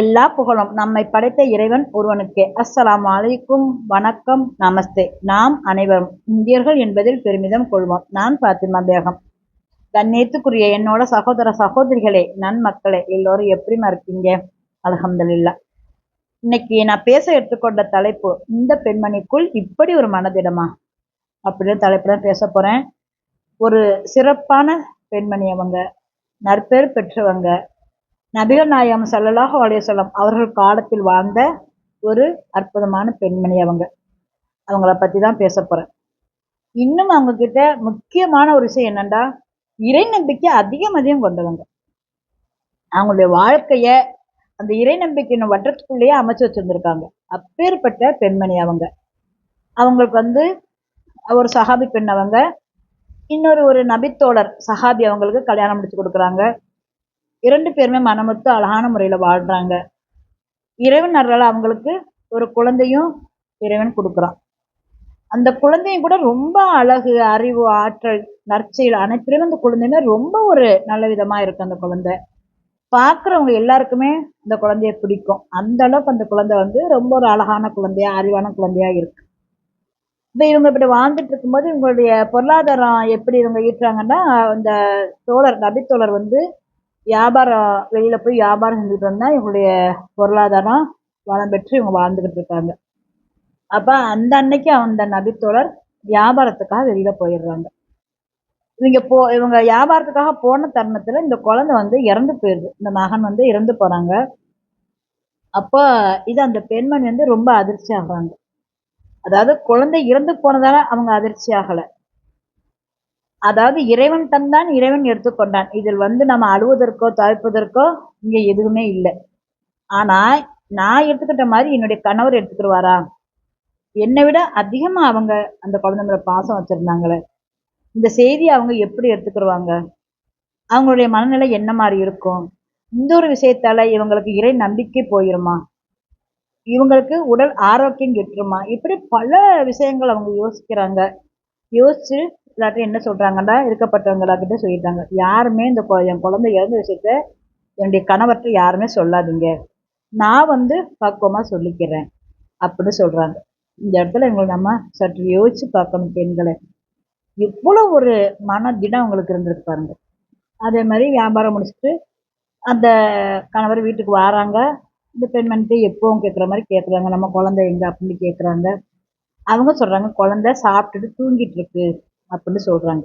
எல்லா புகழும். நம்மை படைத்த இறைவன் ஒருவனுக்கே. அஸ்ஸலாம் அலைக்கும். வணக்கம். நமஸ்தே. நாம் அனைவரும் இந்தியர்கள் என்பதில் பெருமிதம் கொள்வோம். நான் பாத்திமா பேகம். கண்ணியத்துக்குரிய என்னோட சகோதர சகோதரிகளே நன்மக்களே எல்லோரும் எப்படிமா இருக்கீங்க? அல்ஹம்துலில்லா. இன்னைக்கு நான் பேச எடுத்துக்கொண்ட தலைப்பு இந்த பெண்மணிக்குள் இப்படி ஒரு மனதிடமா? அப்படின்னு தலைப்பு தான் பேச போறேன். ஒரு சிறப்பான பெண்மணி அவங்க நற்பேர் பெற்றவங்க நபிகள் நாயம் ஸல்லல்லாஹு அலைஹி வஸல்லம் அவர்கள் காலத்தில் வாழ்ந்த ஒரு அற்புதமான பெண்மணி அவங்க. அவங்கள பற்றி தான் பேச போறேன். இன்னும் அவங்க கிட்ட முக்கியமான ஒரு விஷயம் என்னன்னா இறை நம்பிக்கை அதிகம் அதிகம் கொண்டவங்க. அவங்களுடைய வாழ்க்கைய அந்த இறை நம்பிக்கையின் வட்டத்துக்குள்ளேயே அமைச்சு வச்சுருந்துருக்காங்க. அப்பேற்பட்ட பெண்மணி அவங்க. அவங்களுக்கு வந்து ஒரு சஹாபி பெண் அவங்க. இன்னொரு ஒரு நபித்தோழர் சஹாபி அவங்களுக்கு கல்யாணம் முடிச்சு கொடுக்குறாங்க. இரண்டு பேருமே மனமுத்து அழகான முறையில் வாழ்கிறாங்க இறைவன் அருளால் அவங்களுக்கு ஒரு குழந்தையும் இறைவன் கொடுக்குறான். அந்த குழந்தையும் கூட ரொம்ப அழகு அறிவு ஆற்றல் நற்செயல் அனைத்திலும் அந்த குழந்தையுமே ரொம்ப ஒரு நல்ல விதமாக இருக்கு அந்த குழந்தை. பார்க்குறவங்க எல்லாருக்குமே இந்த குழந்தைய பிடிக்கும். அந்த அளவுக்கு அந்த குழந்தை வந்து ரொம்ப ஒரு அழகான குழந்தையா அறிவான குழந்தையா இருக்கு. இப்போ இவங்க இப்படி வாழ்ந்துட்டு இருக்கும்போது இவங்களுடைய பொருளாதாரம் எப்படி இவங்க ஈட்டுறாங்கன்னா இந்த தோழர் நபித்தோழர் வந்து வியாபாரம் வெளியில் போய் வியாபாரம் செஞ்சுட்டு வந்தால் இவங்களுடைய பொருளாதாரம் வளம் பெற்று இவங்க வாழ்ந்துகிட்டு இருக்காங்க. அப்போ அந்த அன்னைக்கு அந்த நபித்தோழர் வியாபாரத்துக்காக வெளியில் போயிடுறாங்க. இவங்க போ இவங்க வியாபாரத்துக்காக போன தருணத்தில் இந்த குழந்தை வந்து இறந்து போயிடுது இந்த மகன் வந்து இறந்து போகிறாங்க அப்போ இது அந்த பெண்மணி வந்து ரொம்ப அதிர்ச்சி ஆகுறாங்க. அதாவது குழந்தை இறந்து போனதால அவங்க அதிர்ச்சி ஆகலை. அதாவது இறைவன் தந்தான் இறைவன் எடுத்துக்கொண்டான் இதில் வந்து நம்ம அழுவதற்கோ தவிப்பதற்கோ இங்க எதுவுமே இல்லை. ஆனா நான் எடுத்துக்கிட்ட மாதிரி என்னுடைய கணவர் எடுத்துக்கிடுவாரா என்னை விட அதிகமா அவங்க அந்த குழந்தைங்கள பாசம் வச்சிருந்தாங்களே. இந்த செய்தி அவங்க எப்படி எடுத்துக்கிடுவாங்க அவங்களுடைய மனநிலை என்ன மாதிரி இருக்கும்? இந்த ஒரு விஷயத்தால இவங்களுக்கு இறை நம்பிக்கை போயிருமா? இவங்களுக்கு உடல் ஆரோக்கியம் கெட்டுருமா? இப்படி பல விஷயங்கள் அவங்க யோசிக்கிறாங்க. யோசிச்சு இல்லாட்டி என்ன சொல்கிறாங்கன்னா இருக்கப்பட்டவங்களாக்கிட்ட சொல்லிட்டாங்க. யாருமே இந்த கொ- என் குழந்தை இறந்த விஷயத்த என்னுடைய கணவர்கிட்ட யாருமே சொல்லாதீங்க. நான் வந்து பக்குவமாக சொல்லிக்கிறேன் அப்படின்னு சொல்கிறாங்க இந்த இடத்துல எங்களை நம்ம சற்று யோசித்து பார்க்கணும் பெண்களை. இவ்வளோ ஒரு மன திடம் அவங்களுக்கு இருந்திருக்கு பாருங்க. அதே மாதிரி வியாபாரம் முடிச்சுட்டு அந்த கணவர் வீட்டுக்கு வராங்க. இந்த பெண்மணிட்டு எப்போவும் கேட்குற மாதிரி கேட்குறாங்க. நம்ம குழந்தை எங்க அப்படின்னு கேட்குறாங்க. அவங்க சொல்கிறாங்க குழந்தை சாப்பிட்டுட்டு தூங்கிட்டு இருக்கு. அப்படின்னு சொல்றாங்க.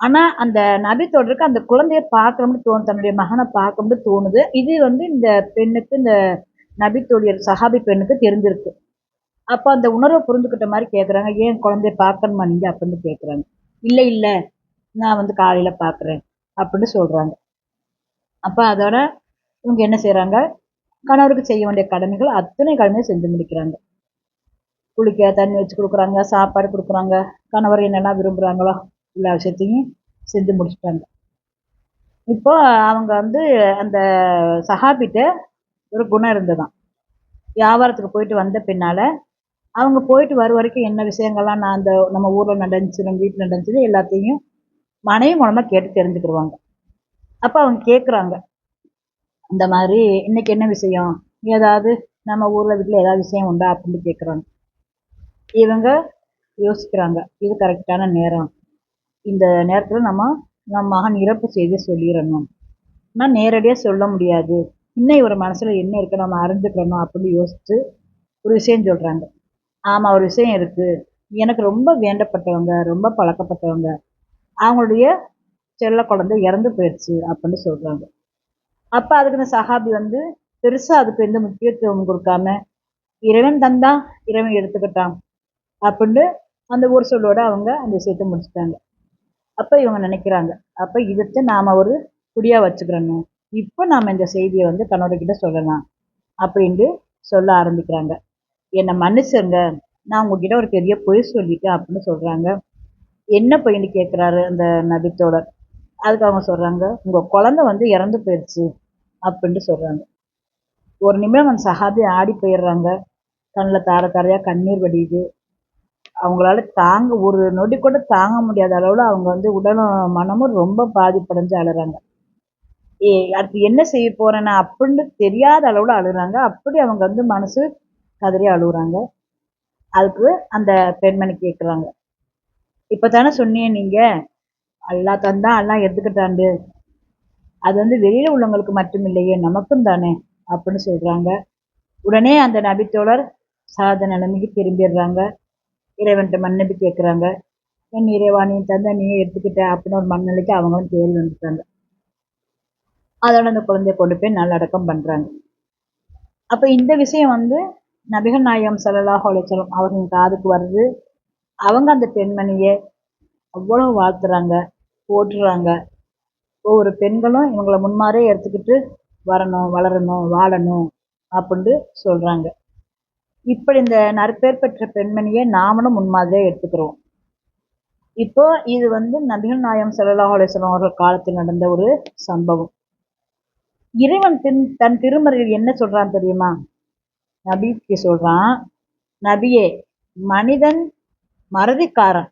ஆனா அந்த நபி தொடருக்கு அந்த குழந்தைய பார்க்கணும்னு தோணும் தன்னுடைய மகனை பார்க்கணும்னு தோணுது. இது வந்து இந்த பெண்ணுக்கு இந்த நபி தோழியர் சஹாபி பெண்ணுக்கு தெரிஞ்சிருக்கு. அப்ப அந்த உணர்வை புரிஞ்சுக்கிட்ட மாதிரி கேட்குறாங்க ஏன் குழந்தைய பார்க்கணுமா நீங்க? அப்படின்னு கேட்குறாங்க இல்லை இல்லை நான் வந்து காலையில பார்க்குறேன் அப்படின்னு சொல்றாங்க. அப்போ அதோட இவங்க என்ன செய்கிறாங்க கணவருக்கு செய்ய வேண்டிய கடமைகள் அத்தனை கடமையும் செஞ்சு முடிக்கிறாங்க. குளிக்க தண்ணி வச்சு கொடுக்குறாங்க சாப்பாடு கொடுக்குறாங்க. கணவர் என்னென்ன விரும்புகிறாங்களோ எல்லா விஷயத்தையும் செஞ்சு முடிச்சுட்டாங்க. இப்போ அவங்க வந்து அந்த சஹாபிட்ட ஒரு குணம் இருந்ததுதான் வியாபாரத்துக்கு போயிட்டு வந்த பின்னால் அவங்க போயிட்டு வர வரைக்கும் என்ன விஷயங்கள்லாம் நான் அந்த நம்ம ஊரில் நடந்துச்சு நம்ம வீட்டில் நடந்துச்சு எல்லாத்தையும் மனைவி மூலமாக கேட்டு தெரிஞ்சுக்கிடுவாங்க அப்போ அவங்க கேட்குறாங்க இந்த மாதிரி இன்னைக்கு என்ன விஷயம்? ஏதாவது நம்ம ஊரில் வீட்டில் ஏதாவது விஷயம் உண்டா அப்படின்னு கேட்குறாங்க இவங்க யோசிக்கிறாங்க. இது கரெக்டான நேரம். இந்த நேரத்தில் நம்ம நம்ம மகன் இறப்பு செய்தி சொல்லிடணும். ஆனால் நேரடியாக சொல்ல முடியாது. இன்னும் இவர் மனசில் என்ன இருக்குது நம்ம அறிஞ்சுக்கணும் அப்படின்னு யோசிச்சு ஒரு விஷயம் சொல்கிறாங்க ஆமாம் ஒரு விஷயம் இருக்குது எனக்கு ரொம்ப வேண்டப்பட்டவங்க ரொம்ப பழக்கப்பட்டவங்க. அவங்களுடைய செல்ல குழந்தை இறந்து போயிடுச்சு அப்படின்னு சொல்கிறாங்க அப்போ அதுக்கு சஹாபி வந்து பெருசாக அதுக்கு எந்த முக்கியத்துவம் கொடுக்காம இறைவன் தந்தா இறைவன் எடுத்துக்கிட்டான். அப்படின்னு அந்த ஒரு சொல்லோட அவங்க அந்த விஷயத்த முடிச்சிட்டாங்க. அப்போ இவங்க நினைக்கிறாங்க. அப்போ இதுக்கு நாம் ஒரு குடியாக வச்சுக்கிறணும். இப்போ நாம் இந்த செய்தியை வந்து கணவர்கிட்ட சொல்லலாம் அப்படின்ட்டு சொல்ல ஆரம்பிக்கிறாங்க. என்னை மன்னிச்சுங்க நான் உங்ககிட்ட ஒரு பெரிய பொய் சொல்லிட்டேன் அப்படின்னு சொல்கிறாங்க என்ன பையனு கேட்குறாரு அந்த நபித்தோழர் அதுக்கு அவங்க சொல்கிறாங்க உங்கள் குழந்தை வந்து இறந்து போயிடுச்சு அப்படின்ட்டு சொல்கிறாங்க ஒரு நிமிடம் அந்த சஹாபி ஆடி போயிடுறாங்க. கண்ணில் தார தாரையாக கண்ணீர் வடியுது. அவங்களால தாங்க ஒரு நொடி கூட தாங்க முடியாத அளவில் அவங்க வந்து உடலும் மனமும் ரொம்ப பாதிப்படைஞ்சு அழுறாங்க. ஏ அடுத்து என்ன செய்ய போகிறேன்னா அப்படின்னு தெரியாத அளவில் அழுகுறாங்க அப்படி அவங்க வந்து மனசு கதறி அழுகுறாங்க அதுக்கு அந்த பெண்மணி கேட்குறாங்க இப்போ தானே சொன்னீங்க நீங்கள் அல்லா தந்தா எல்லாம் எடுத்துக்கிட்டாண்டு அது வந்து வெளியில் உள்ளவங்களுக்கு மட்டும் இல்லையே நமக்கும் தானே அப்படின்னு சொல்கிறாங்க உடனே அந்த நபித்தோழர் சாத நிலைமைக்கு திரும்பிடுறாங்க. இறைவன்கிட்ட மன்னிப்பு கேட்குறாங்க என் இறைவா நீ தந்த நீயே எடுத்துக்கிட்ட அப்படின்னு ஒரு மனநிலைக்கு அவங்களும் தேடி வந்துட்டாங்க. அதோட அந்த குழந்தைய கொண்டு போய் நல்லடக்கம் பண்ணுறாங்க அப்போ இந்த விஷயம் வந்து நபிகள் நாயகம் சல்லாஹ் ஹோலைச்சலம் அவர்கள் காதுக்கு வருது. அவங்க அந்த பெண்மணியை அவ்வளோ வாழ்த்துறாங்க போட்டுறாங்க ஒவ்வொரு பெண்களும் இவங்களை முன்மாதிரியே எடுத்துக்கிட்டு வரணும் வளரணும் வாழணும் அப்படின்ட்டு சொல்கிறாங்க இப்படி இந்த நற்பேர் பெற்ற பெண்மணியை நாமளும் முன்மாதிரியாக எடுத்துக்கிறோம். இப்போ இது வந்து நபிகள் நாயம் சல்லா அலிஸ்லாம் அவர்கள் காலத்தில் நடந்த ஒரு சம்பவம். இறைவன் தின் தன் திருமறையில் என்ன சொல்றான் தெரியுமா? நபிக்கு சொல்றான் நபியே மனிதன் மறதிக்காரன்.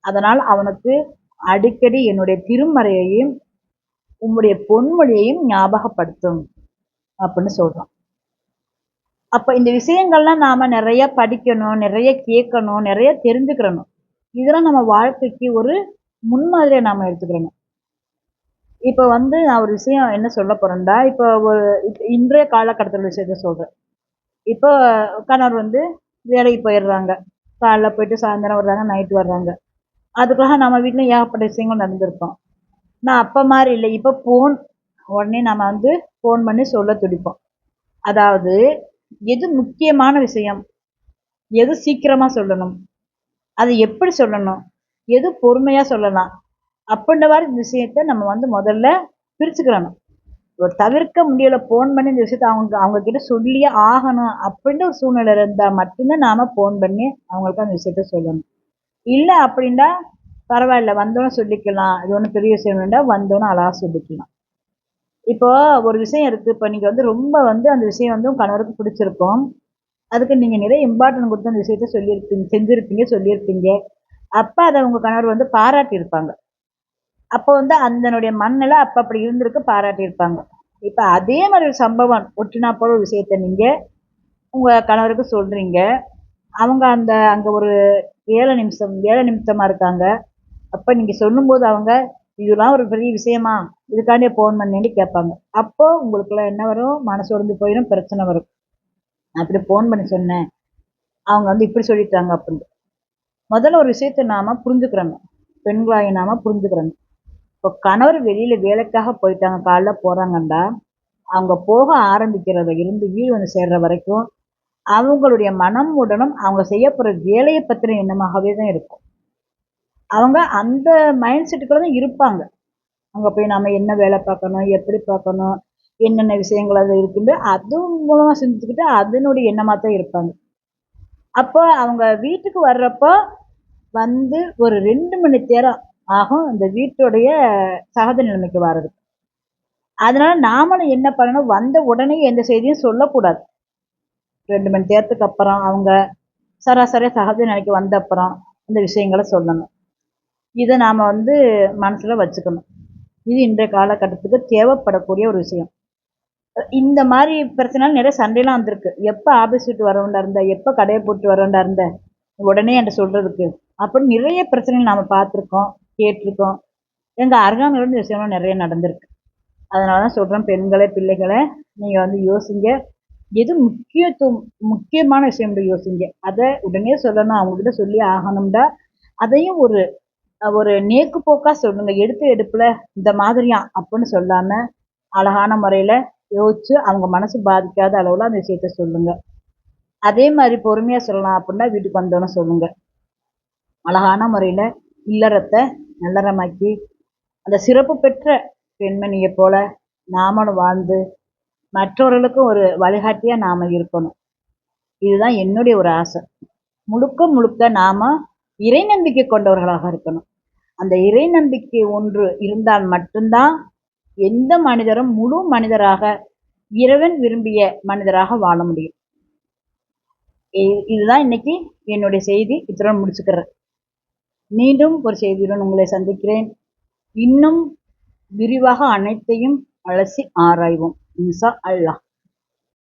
அதனால் அவனுக்கு அடிக்கடி என்னுடைய திருமறையையும் உம்முடைய பொன்மொழியையும் ஞாபகப்படுத்தும். அப்படின்னு சொல்றான். அப்ப இந்த விஷயங்கள்லாம் நாம நிறைய படிக்கணும் நிறைய கேட்கணும் நிறைய தெரிஞ்சுக்கிறணும். இதெல்லாம் நம்ம வாழ்க்கைக்கு ஒரு முன்மாதிரியை நாம எடுத்துக்கிறணும். இப்போ வந்து நான் ஒரு விஷயம் என்ன சொல்ல போறேன்டா? இப்போ ஒரு இன்றைய காலகட்டத்தில் விஷயத்த சொல்றேன். இப்போ கணவர் வந்து வேலைக்கு போயிடுறாங்க. காலைல போயிட்டு சாயந்தரம் வர்றாங்க நைட்டு வர்றாங்க. அதுக்காக நம்ம வீட்டில் ஏகப்பட்ட விஷயங்கள் நடந்திருக்கோம். நான் அப்போ மாதிரி இல்லை. இப்போ ஃபோன் உடனே நம்ம வந்து ஃபோன் பண்ணி சொல்ல துடிப்போம். அதாவது எது முக்கியமான விஷயம்? எது சீக்கிரமாக சொல்லணும்? அது எப்படி சொல்லணும்? எது பொறுமையாக சொல்லலாம்? அப்படின்ற மாதிரி இந்த விஷயத்த நம்ம வந்து முதல்ல பிரிச்சுக்கிறணும் ஒரு தவிர்க்க முடியல ஃபோன் பண்ணி இந்த விஷயத்த அவங்க அவங்க கிட்ட சொல்லியே ஆகணும் அப்படின்ற ஒரு சூழ்நிலை இருந்தால் மட்டும்தான் நாம் ஃபோன் பண்ணி அவங்களுக்கு அந்த விஷயத்த சொல்லணும். இல்லை அப்படின்னா பரவாயில்ல வந்தோன்னே சொல்லிக்கலாம். இது ஒன்றும் பெரிய விஷயம் வேண்டாம் வந்தோன்னே அழகா சொல்லிக்கலாம். இப்போ ஒரு விஷயம் இருக்குது இப்போ நீங்கள் வந்து ரொம்ப வந்து அந்த விஷயம் வந்து உங்கள் கணவருக்கு பிடிச்சிருக்கும். அதுக்கு நீங்கள் நிறைய இம்பார்ட்டன்ட் கொடுத்து அந்த விஷயத்த சொல்லியிருப்பீங்க செஞ்சுருப்பீங்க சொல்லியிருப்பீங்க. அப்போ அதை உங்கள் கணவர் வந்து பாராட்டியிருப்பாங்க. அப்போ வந்து அதனுடைய மண்ணில் அப்போ அப்படி இருந்திருக்கு பாராட்டியிருப்பாங்க. இப்போ அதே மாதிரி ஒரு சம்பவம் ஒட்டினா போல ஒரு விஷயத்த நீங்கள் உங்கள் கணவருக்கு சொல்கிறீங்க அவங்க அந்த அங்கே ஒரு ஏழு நிமிஷம் ஏழு நிமிஷமாக இருக்காங்க. அப்போ நீங்கள் சொல்லும்போது அவங்க இதெல்லாம் ஒரு பெரிய விஷயமா? இதுக்காண்டியே ஃபோன் பண்ணேன்னு கேட்பாங்க. அப்போது உங்களுக்குலாம் என்ன வரும்? மனசு உடஞ்சு போயிடும் பிரச்சனை வரும். அப்படி ஃபோன் பண்ணி சொன்னேன். அவங்க வந்து இப்படி சொல்லிட்டாங்க அப்படின்ட்டு முதல்ல ஒரு விஷயத்த நாம் புரிஞ்சுக்கிறோங்க. பெண்களாகி நாம் புரிஞ்சுக்கிறோங்க. இப்போ கணவர் வெளியில் வேலைக்காக போயிட்டாங்க காலைல போகிறாங்கண்டா அவங்க போக ஆரம்பிக்கிறத இருந்து வீடு வந்து சேர்ற வரைக்கும் அவங்களுடைய மனம் உடனும் அவங்க செய்ய வேலையை பத்தின எண்ணமாகவே தான் இருக்கும். அவங்க அந்த மைண்ட் செட்டுக்குள்ள தான் இருப்பாங்க. அங்கே போய் நாம் என்ன வேலை பார்க்கணும் எப்படி பார்க்கணும் என்னென்ன விஷயங்கள் அது இருக்குன்னு அது மூலமாக சிந்திச்சுக்கிட்டு அதனுடைய எண்ணமாக தான் இருப்பாங்க. அப்போ அவங்க வீட்டுக்கு வர்றப்போ வந்து ஒரு ரெண்டு மணி நேரம் ஆகும் இந்த வீட்டுடைய சகஜ நிலைமைக்கு வர்றதுக்கு அதனால நாமளும் என்ன பண்ணணும் வந்த உடனே எந்த செய்தியும் சொல்லக்கூடாது. ரெண்டு மணி நேரத்துக்கு அப்புறம் அவங்க சராசரியாக சகஜ நிலைக்கு வந்த அப்புறம் இந்த விஷயங்களை சொல்லணும். இதை நாம் வந்து மனசில் வச்சுக்கணும். இது இன்றைய காலகட்டத்துக்கு தேவைப்படக்கூடிய ஒரு விஷயம். இந்த மாதிரி பிரச்சனை நிறைய சண்டைலாம் வந்திருக்கு. எப்போ ஆஃபீஸ் விட்டு வரவேண்டா இருந்த எப்போ கடையை போட்டு வரவேண்டா இருந்த உடனே என்கிட்ட சொல்கிறதுக்கு அப்படின்னு நிறைய பிரச்சனைகள் நாம் பார்த்துருக்கோம் கேட்டிருக்கோம். எங்கள் அருகாமையில விஷயம்லாம் நிறைய நடந்திருக்கு. அதனால தான் சொல்கிறேன் பெண்களே பிள்ளைகளை நீங்கள் வந்து யோசிங்க. எது முக்கியத்துவம் முக்கியமான விஷயம் யோசிங்க. அதை உடனே சொல்லணும் அவங்கக்கிட்ட சொல்லி ஆகணும்டா. அதையும் ஒரு ஒரு நேக்கு போக்காக சொல்லுங்க எடுத்த எடுப்பில் இந்த மாதிரியா அப்படின்னு சொல்லாமல் அழகான முறையில் யோசிச்சு அவங்க மனசு பாதிக்காத அளவில் அந்த விஷயத்த சொல்லுங்கள் அதே மாதிரி பொறுமையாக சொல்லலாம் அப்படின்னா வீட்டுக்கு வந்தோன்னு சொல்லுங்கள் அழகான முறையில் இல்லறத்தை நல்லறமாக்கி அந்த சிறப்பு பெற்ற பெண்மணியை போல நாமளும் வாழ்ந்து மற்றவர்களுக்கும் ஒரு வழிகாட்டியாக நாம் இருக்கணும். இதுதான் என்னுடைய ஒரு ஆசை. முழுக்க முழுக்க நாம இறை நம்பிக்கை கொண்டவர்களாக இருக்கணும். அந்த இறை நம்பிக்கை ஒன்று இருந்தால் மட்டும்தான் எந்த மனிதரும் முழு மனிதராக இறைவன் விரும்பிய மனிதராக வாழ முடியும். இதுதான் இன்னைக்கு என்னுடைய செய்தி. இத்துடன் முடிச்சுக்கிறேன். மீண்டும் ஒரு செய்தியுடன் உங்களை சந்திக்கிறேன். இன்னும் விரிவாக அனைத்தையும் அலசி ஆராய்வோம். இன்ஷா அல்லாஹ்.